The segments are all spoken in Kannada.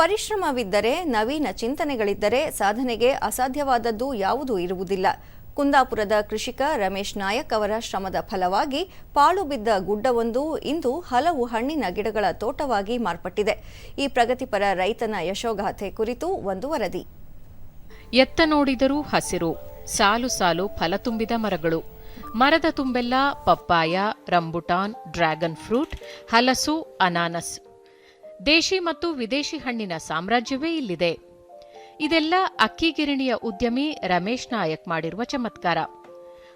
ಪರಿಶ್ರಮವಿದ್ದರೆ, ನವೀನ ಚಿಂತನೆಗಳಿದ್ದರೆ ಸಾಧನೆಗೆ ಅಸಾಧ್ಯವಾದದ್ದು ಯಾವುದೂ ಇರುವುದಿಲ್ಲ. ಕುಂದಾಪುರದ ಕೃಷಿಕ ರಮೇಶ್ ನಾಯಕ್ ಅವರ ಶ್ರಮದ ಫಲವಾಗಿ ಪಾಳು ಬಿದ್ದ ಗುಡ್ಡವೊಂದು ಇಂದು ಹಲವು ಹಣ್ಣಿನ ಗಿಡಗಳ ತೋಟವಾಗಿ ಮಾರ್ಪಟ್ಟಿದೆ. ಈ ಪ್ರಗತಿಪರ ರೈತನ ಯಶೋಗಾಥೆ ಕುರಿತು ಒಂದು ವರದಿ. ಎತ್ತ ನೋಡಿದರೂ ಹಸಿರು, ಸಾಲು ಸಾಲು ಫಲ ತುಂಬಿದ ಮರಗಳು. ಮರದ ತುಂಬೆಲ್ಲ ಪಪ್ಪಾಯ, ರಂಬುಟಾನ್, ಡ್ರ್ಯಾಗನ್ ಫ್ರೂಟ್, ಹಲಸು, ಅನಾನಸ್. ದೇಶಿ ಮತ್ತು ವಿದೇಶಿ ಹಣ್ಣಿನ ಸಾಮ್ರಾಜ್ಯವೇ ಇಲ್ಲಿದೆ. ಇದೆಲ್ಲ ಅಕ್ಕಿಗಿರಣಿಯ ಉದ್ಯಮಿ ರಮೇಶ್ ನಾಯಕ್ ಮಾಡಿರುವ ಚಮತ್ಕಾರ.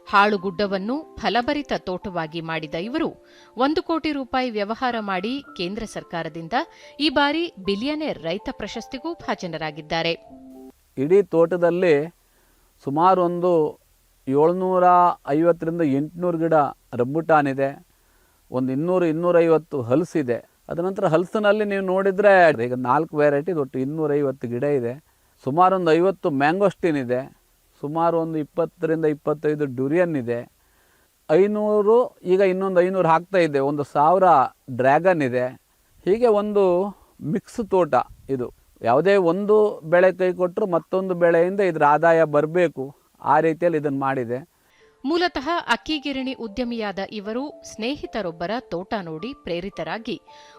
ಹಾಳುಗುಡ್ಡವನ್ನು ಫಲಭರಿತ ತೋಟವಾಗಿ ಮಾಡಿದ ಇವರು ಒಂದು ಕೋಟಿ ರೂಪಾಯಿ ವ್ಯವಹಾರ ಮಾಡಿ ಕೇಂದ್ರ ಸರ್ಕಾರದಿಂದ ಈ ಬಾರಿ ಬಿಲಿಯನೇರ್ ರೈತ ಪ್ರಶಸ್ತಿಗೂ ಭಾಜನರಾಗಿದ್ದಾರೆ. ಇಡೀ ತೋಟದಲ್ಲಿ ಸುಮಾರು ಒಂದು ಏಳ್ನೂರ ಐವತ್ತರಿಂದ ಎಂಟುನೂರು ಗಿಡ ರಂಬುಟಾನ್ ಇದೆ. ಒಂದು ಇನ್ನೂರು ಇನ್ನೂರೈವತ್ತು ಹಲಸಿದೆ ಅದ ನಂತರ ಹಲಸಿನಲ್ಲಿ ನೀವು ನೋಡಿದರೆ ಈಗ ನಾಲ್ಕು ವೆರೈಟಿ ಒಟ್ಟು ಇನ್ನೂರೈವತ್ತು ಗಿಡ ಇದೆ. ಸುಮಾರು ಒಂದು ಐವತ್ತು ಮ್ಯಾಂಗೋಸ್ಟಿನ್ ಇದೆ. ಸುಮಾರು ಒಂದು ಇಪ್ಪತ್ತರಿಂದ ಇಪ್ಪತ್ತೈದು ಡ್ಯೂರಿಯನ್ ಇದೆ. ಐನೂರು, ಈಗ ಇನ್ನೊಂದು ಐನೂರು ಹಾಕ್ತಾ ಇದೆ. ಒಂದು ಸಾವಿರ ಡ್ರ್ಯಾಗನ್ ಇದೆ. ಹೀಗೆ ಒಂದು ಮಿಕ್ಸ್ ತೋಟ ಇದು. ಯಾವುದೇ ಒಂದು ಬೆಳೆ ಕೈ ಕೊಟ್ಟರು ಮತ್ತೊಂದು ಬೆಳೆಯಿಂದ ಇದರ ಆದಾಯ ಬರಬೇಕು. ಆ ರೀತಿಯಲ್ಲಿ ಇದನ್ನು ಮಾಡಿದೆ. ಮೂಲತಃ ಅಕ್ಕಿಗಿರಣಿ ಉದ್ಯಮಿಯಾದ ಇವರು ಸ್ನೇಹಿತರೊಬ್ಬರ ತೋಟ ನೋಡಿ ಪ್ರೇರಿತರಾಗಿ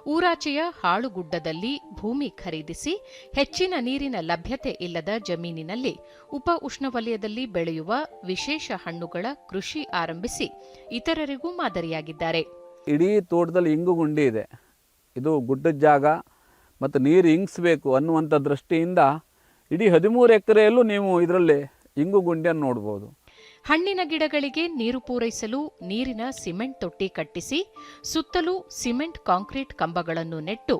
ಊರಾಚೆಯ ಹಾಳುಗುಡ್ಡದಲ್ಲಿ ಭೂಮಿ ಖರೀದಿಸಿ ಹೆಚ್ಚಿನ ನೀರಿನ ಲಭ್ಯತೆ ಇಲ್ಲದ ಜಮೀನಿನಲ್ಲಿ ಉಪ ಉಷ್ಣವಲಯದಲ್ಲಿ ಬೆಳೆಯುವ ವಿಶೇಷ ಹಣ್ಣುಗಳ ಕೃಷಿ ಆರಂಭಿಸಿ ಇತರರಿಗೂ ಮಾದರಿಯಾಗಿದ್ದಾರೆ. ಇಡೀ ತೋಟದಲ್ಲಿ ಇಂಗು ಗುಂಡಿ ಇದೆ. ಇದು ಗುಡ್ಡದ ಜಾಗ ಮತ್ತು ನೀರು ಇಂಗಿಸ್ಬೇಕು ಅನ್ನುವಂಥ ದೃಷ್ಟಿಯಿಂದ ಇಡೀ ಹದಿಮೂರು ಎಕರೆಯಲ್ಲೂ ನೀವು ಇದರಲ್ಲಿ ಇಂಗು ಗುಂಡಿಯನ್ನು ನೋಡ್ಬೋದು. ಹಣ್ಣಿನ ಗಿಡಗಳಿಗೆ ನೀರು ಪೂರೈಸಲು ನೀರಿನ ಸಿಮೆಂಟ್ ತೊಟ್ಟಿ ಕಟ್ಟಿಸಿ, ಸುತ್ತಲೂ ಸಿಮೆಂಟ್ ಕಾಂಕ್ರೀಟ್ ಕಂಬಗಳನ್ನು ನೆಟ್ಟು,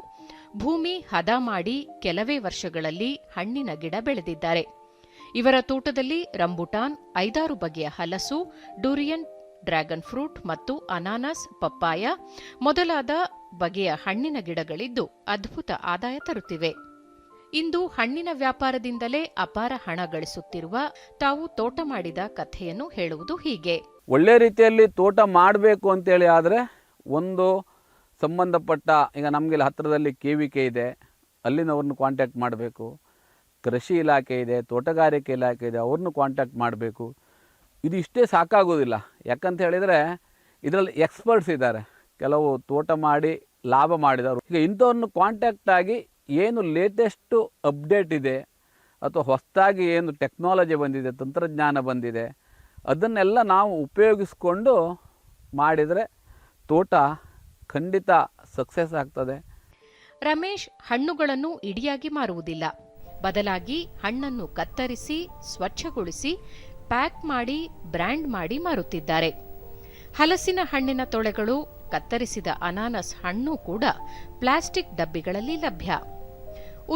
ಭೂಮಿ ಹದ ಮಾಡಿ ಕೆಲವೇ ವರ್ಷಗಳಲ್ಲಿ ಹಣ್ಣಿನ ಗಿಡ ಬೆಳೆದಿದ್ದಾರೆ. ಇವರ ತೋಟದಲ್ಲಿ ರಂಬುಟಾನ್, ಐದಾರು ಬಗೆಯ ಹಲಸು, ಡೂರಿಯನ್, ಡ್ರ್ಯಾಗನ್ ಫ್ರೂಟ್ ಮತ್ತು ಅನಾನಸ್, ಪಪ್ಪಾಯ ಮೊದಲಾದ ಬಗೆಯ ಹಣ್ಣಿನ ಗಿಡಗಳಿದ್ದು ಅದ್ಭುತ ಆದಾಯ ತರುತ್ತಿವೆ. ಇಂದು ಹಣ್ಣಿನ ವ್ಯಾಪಾರದಿಂದಲೇ ಅಪಾರ ಹಣ ಗಳಿಸುತ್ತಿರುವ ತಾವು ತೋಟ ಮಾಡಿದ ಕಥೆಯನ್ನು ಹೇಳುವುದು ಹೀಗೆ. ಒಳ್ಳೆ ರೀತಿಯಲ್ಲಿ ತೋಟ ಮಾಡಬೇಕು ಅಂತೇಳಿ ಆದರೆ ಒಂದು ಸಂಬಂಧಪಟ್ಟ ಈಗ ನಮಗೆ ಹತ್ತಿರದಲ್ಲಿ ಕೆ ವಿ ಕೆ ಇದೆ, ಅಲ್ಲಿನವ್ರನ್ನ ಕಾಂಟ್ಯಾಕ್ಟ್ ಮಾಡಬೇಕು. ಕೃಷಿ ಇಲಾಖೆ ಇದೆ, ತೋಟಗಾರಿಕೆ ಇಲಾಖೆ ಇದೆ, ಅವ್ರನ್ನ ಕಾಂಟ್ಯಾಕ್ಟ್ ಮಾಡಬೇಕು. ಇದು ಇಷ್ಟೇ ಸಾಕಾಗೋದಿಲ್ಲ. ಯಾಕಂತ ಹೇಳಿದರೆ ಇದರಲ್ಲಿ ಎಕ್ಸ್ಪರ್ಟ್ಸ್ ಇದ್ದಾರೆ. ಕೆಲವು ತೋಟ ಮಾಡಿ ಲಾಭ ಮಾಡಿದವರು. ಈಗ ಇಂಥವ್ರನ್ನ ಕಾಂಟ್ಯಾಕ್ಟ್ ಆಗಿ ಏನು ಲೇಟೆಸ್ಟು ಅಪ್ಡೇಟ್ ಇದೆ, ಅಥವಾ ಹೊಸದಾಗಿ ಏನು ಟೆಕ್ನಾಲಜಿ ಬಂದಿದೆ, ತಂತ್ರಜ್ಞಾನ ಬಂದಿದೆ, ಅದನ್ನೆಲ್ಲ ನಾವು ಉಪಯೋಗಿಸ್ಕೊಂಡು ಮಾಡಿದರೆ ತೋಟ ಖಂಡಿತ ಸಕ್ಸಸ್ ಆಗ್ತದೆ. ರಮೇಶ್ ಹಣ್ಣುಗಳನ್ನು ಇಡಿಯಾಗಿ ಮಾರುವುದಿಲ್ಲ. ಬದಲಾಗಿ ಹಣ್ಣನ್ನು ಕತ್ತರಿಸಿ, ಸ್ವಚ್ಛಗೊಳಿಸಿ, ಪ್ಯಾಕ್ ಮಾಡಿ, ಬ್ರ್ಯಾಂಡ್ ಮಾಡಿ ಮಾರುತ್ತಿದ್ದಾರೆ. ಹಲಸಿನ ಹಣ್ಣಿನ ತೊಳೆಗಳು ಕತ್ತರಿಸಿದ ಅನಾನಸ್ ಹಣ್ಣು ಕೂಡ ಪ್ಲಾಸ್ಟಿಕ್ ಡಬ್ಬಿಗಳಲ್ಲಿ ಲಭ್ಯ.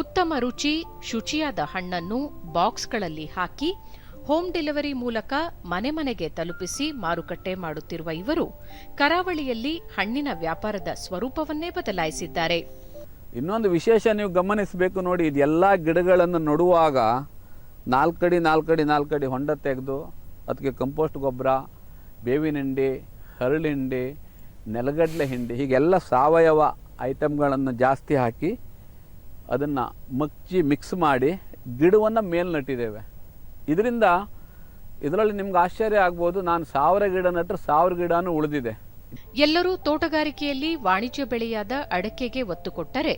ಉತ್ತಮ ರುಚಿ, ಶುಚಿಯಾದ ಹಣ್ಣನ್ನು ಬಾಕ್ಸ್ಗಳಲ್ಲಿ ಹಾಕಿ, ಹೋಮ್ ಡೆಲಿವರಿ ಮೂಲಕ ಮನೆ ಮನೆಗೆ ತಲುಪಿಸಿ ಮಾರುಕಟ್ಟೆ ಮಾಡುತ್ತಿರುವ ಇವರು ಕರಾವಳಿಯಲ್ಲಿ ಹಣ್ಣಿನ ವ್ಯಾಪಾರದ ಸ್ವರೂಪವನ್ನೇ ಬದಲಾಯಿಸಿದ್ದಾರೆ. ಇನ್ನೊಂದು ವಿಶೇಷ ನೀವು ಗಮನಿಸಬೇಕು ನೋಡಿ ಇದೆಲ್ಲ ಗಿಡಗಳನ್ನು ನಡುವಾಗ ನಾಲ್ಕಡಿ ನಾಲ್ಕಡಿ ನಾಲ್ಕಡಿ ಹೊಂಡ ತೆಗೆದು, ಅದಕ್ಕೆ ಕಂಪೋಸ್ಟ್ ಗೊಬ್ಬರ, ಬೇವಿನ ಹಿಂಡಿ, ಹರಳಿಂಡಿ ನೆಲಗಡಲೆ ಹಿಂಡಿ, ಹೀಗೆಲ್ಲ ಸಾವಯವ ಐಟಮ್ಗಳನ್ನು ಜಾಸ್ತಿ ಹಾಕಿ ಅದನ್ನು ಮಚ್ಚಿ ಮಿಕ್ಸ್ ಮಾಡಿ ಗಿಡವನ್ನು ಮೇಲೆ ನಟ್ಟಿದ್ದೇವೆ ಇದರಿಂದ ಇದರಲ್ಲಿ ನಿಮ್ಗೆ ಆಶ್ಚರ್ಯ ಆಗ್ಬೋದು, ನಾನು ಸಾವಿರ ಗಿಡ ನೆಟ್ಟರೆ ಸಾವಿರ ಗಿಡನೂ ಉಳಿದಿದೆ. ಎಲ್ಲರೂ ತೋಟಗಾರಿಕೆಯಲ್ಲಿ ವಾಣಿಜ್ಯ ಬೆಳೆಯಾದ ಅಡಕೆಗೆ ಒತ್ತು ಕೊಟ್ಟರೆ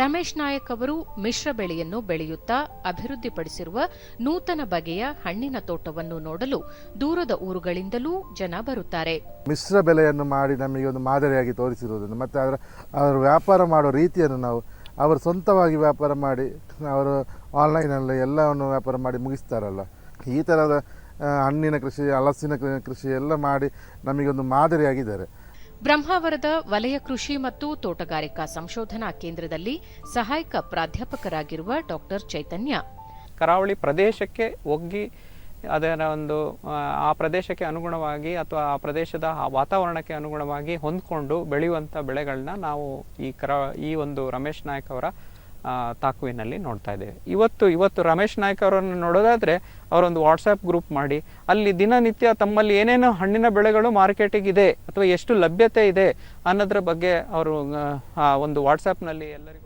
ರಮೇಶ್ ನಾಯಕ್ ಅವರು ಮಿಶ್ರ ಬೆಳೆಯನ್ನು ಬೆಳೆಯುತ್ತಾ ಅಭಿವೃದ್ಧಿಪಡಿಸಿರುವ ನೂತನ ಬಗೆಯ ಹಣ್ಣಿನ ತೋಟವನ್ನು ನೋಡಲು ದೂರದ ಊರುಗಳಿಂದಲೂ ಜನ ಬರುತ್ತಾರೆ. ಮಿಶ್ರ ಬೆಳೆಯನ್ನು ಮಾಡಿ ನಮಗೆ ಒಂದು ಮಾದರಿಯಾಗಿ ತೋರಿಸಿರುವುದನ್ನು, ಮತ್ತು ಅದರ ಅವರು ವ್ಯಾಪಾರ ಮಾಡೋ ರೀತಿಯನ್ನು ನಾವು ಅವರು ಸ್ವಂತವಾಗಿ ವ್ಯಾಪಾರ ಮಾಡಿ, ಅವರು ಆನ್ಲೈನಲ್ಲಿ ಎಲ್ಲವನ್ನು ವ್ಯಾಪಾರ ಮಾಡಿ ಮುಗಿಸ್ತಾರಲ್ಲ. ಈ ಥರದ ಹಣ್ಣಿನ ಕೃಷಿ ಹಲಸಿನ ಕೃಷಿ ಎಲ್ಲ ಮಾಡಿ ನಮಗೊಂದು ಮಾದರಿಯಾಗಿದ್ದಾರೆ. ಬ್ರಹ್ಮಾವರದ ವಲಯ ಕೃಷಿ ಮತ್ತು ತೋಟಗಾರಿಕಾ ಸಂಶೋಧನಾ ಕೇಂದ್ರದಲ್ಲಿ ಸಹಾಯಕ ಪ್ರಾಧ್ಯಾಪಕರಾಗಿರುವ ಡಾಕ್ಟರ್ ಚೈತನ್ಯ. ಕರಾವಳಿ ಪ್ರದೇಶಕ್ಕೆ ಒಗ್ಗಿ ಅದರ ಒಂದು ಆ, ಪ್ರದೇಶಕ್ಕೆ ಅನುಗುಣವಾಗಿ ಅಥವಾ ಆ ಪ್ರದೇಶದ ಆ ವಾತಾವರಣಕ್ಕೆ ಅನುಗುಣವಾಗಿ ಹೊಂದ್ಕೊಂಡು ಬೆಳೆಯುವಂಥ ಬೆಳೆಗಳನ್ನ ನಾವು ಈ ಕರ ಈ ಒಂದು ರಮೇಶ್ ನಾಯಕ್ ಅವರ ತಾಕುವಿನಲ್ಲಿ ನೋಡ್ತಾ ಇದ್ದೇವೆ. ಇವತ್ತು ಇವತ್ತು ರಮೇಶ್ ನಾಯ್ಕ ಅವರನ್ನು ನೋಡೋದಾದರೆ ಅವರೊಂದು ವಾಟ್ಸಪ್ ಗ್ರೂಪ್ ಮಾಡಿ, ಅಲ್ಲಿ ದಿನನಿತ್ಯ ತಮ್ಮಲ್ಲಿ ಏನೇನು ಹಣ್ಣಿನ ಬೆಳೆಗಳು ಮಾರ್ಕೆಟಿಗಿದೆ ಅಥವಾ ಎಷ್ಟು ಲಭ್ಯತೆ ಇದೆ ಅನ್ನೋದ್ರ ಬಗ್ಗೆ ಅವರು, ಆ ಒಂದು ವಾಟ್ಸಪ್ನಲ್ಲಿ ಎಲ್ಲರಿಗೂ